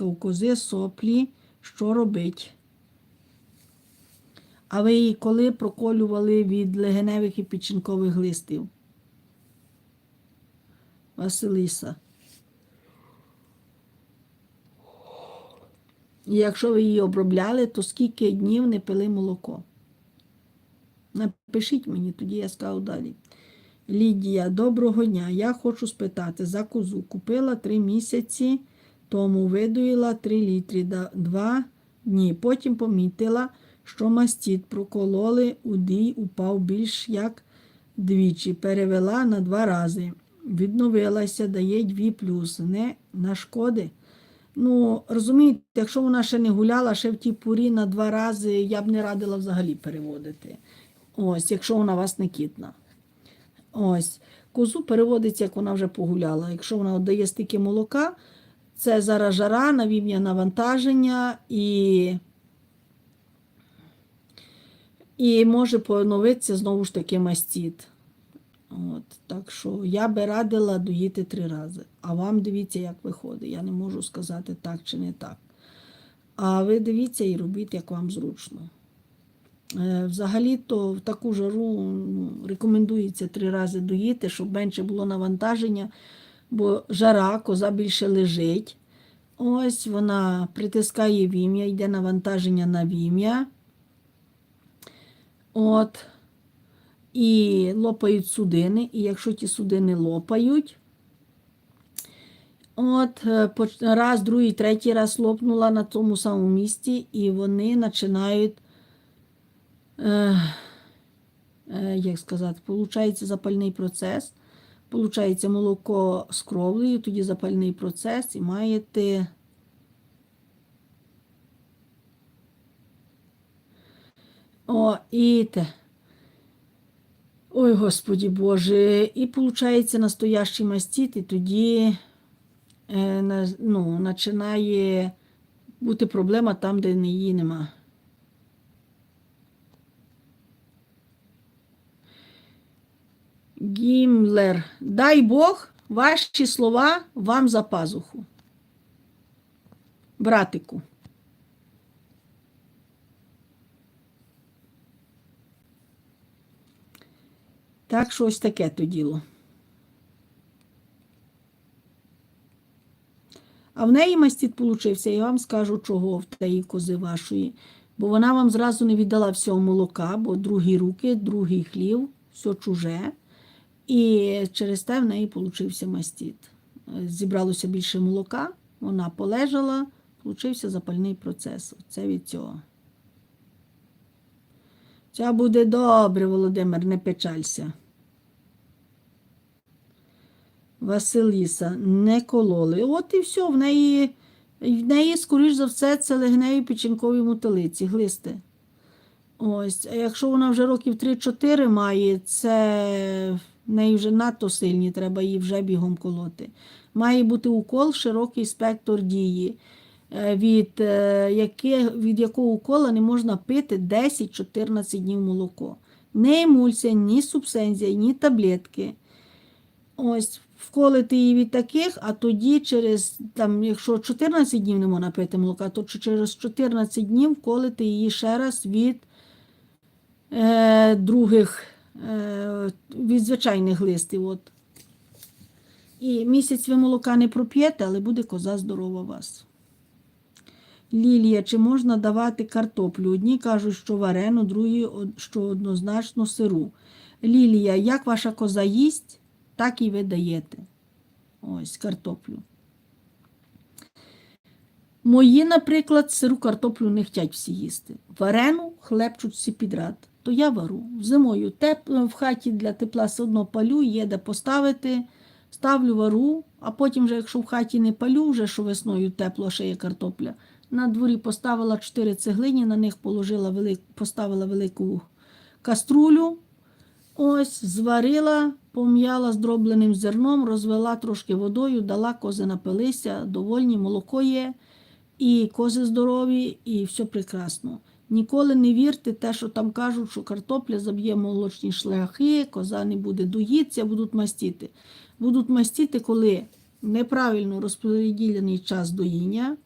ласка, у кози соплі, що робить? А ви її коли проколювали від легеневих і печінкових листів? Василиса. І якщо ви її обробляли, то скільки днів не пили молоко? Напишіть мені, тоді я скажу далі. Лідія, доброго дня. Я хочу спитати за козу. Купила три місяці, тому видоїла 3 літри два дні. Потім помітила, що мастіт прокололи, удій упав більш як двічі. Перевела на два рази. Відновилася, дає дві плюс. Не нашкоди. Ну, розумієте, якщо вона ще не гуляла, ще в тій порі на два рази, я б не радила взагалі переводити. Ось, якщо вона вас не кітна. Ось. Козу переводиться, як вона вже погуляла. Якщо вона дає стільки молока, це зараз жара, навів'я навантаження і, і може поновитися знову ж таки мастіт. От, так що я би радила доїти три рази. А вам дивіться, як виходить. Я не можу сказати так чи не так. А ви дивіться і робіть, як вам зручно. Е, Взагалі-то в таку жару ну, рекомендується три рази доїти, щоб менше було навантаження, бо жара, коза більше лежить. Ось вона притискає вім'я, йде навантаження на вім'я. От. І лопають судини. І якщо ті судини лопають, от е, раз, другий, третій раз лопнула на тому самому місці, і вони починають е, е, як сказати, получається запальний процес, получається молоко з кровлею, тоді запальний процес, і маєте. О, і те. Ой, Господі Боже, і виходить настоящий мастит, і тоді е, ну, починає бути проблема там, де її нема. Гімлер. Дай Бог ваші слова вам за пазуху. Братику. Так, що ось таке то діло. А в неї мастіт получився, я вам скажу, чого в тієї кози вашої. Бо вона вам зразу не віддала всього молока, бо другі руки, другий хлів, все чуже. І через те в неї получився мастіт. Зібралося більше молока, вона полежала, получився запальний процес. Це від цього. Це буде добре, Володимир, не печалься. Василіса, не кололи. От і все, в неї, в неї, скоріш за все, це легневі печінкові мотилиці, глисти. Ось, а якщо вона вже років 3-4 має, це неї вже надто сильні, треба її вже бігом колоти. Має бути укол, широкий спектр дії, е, від, е, яке, від якого укола не можна пити 10-14 днів молоко. Не емульсія, ні субсензія, ні таблетки. Ось, вколити її від таких, а тоді через, там, якщо 14 днів не можна пити молока, то через 14 днів вколити її ще раз від е, других, від звичайних листів. От. І місяць ви молока не проп'єте, але буде коза здорова вас. Лілія, чи можна давати картоплю? Одні кажуть, що варену, другі, що однозначно сиру. Лілія, як ваша коза їсть, так і ви даєте. Ось картоплю. Мої, наприклад, сиру картоплю не хочуть всі їсти. Варену хлебчуть всі підряд. То я вару. Зимою теп... в хаті для тепла все одно палю, є де поставити, ставлю вару, а потім, вже, якщо в хаті не палю, вже що весною тепло, ще є картопля. На дворі поставила чотири цеглині, на них положила велик... поставила велику каструлю. Ось, зварила, пом'яла з дробленим зерном, розвела трошки водою, дала, кози напилися, довольні, молоко є, і кози здорові, і все прекрасно. Ніколи не вірте те, що там кажуть, що картопля заб'є молочні шляхи, коза не буде доїтися, будуть мастіти. Будуть мастіти, коли неправильно розподілений час доїння,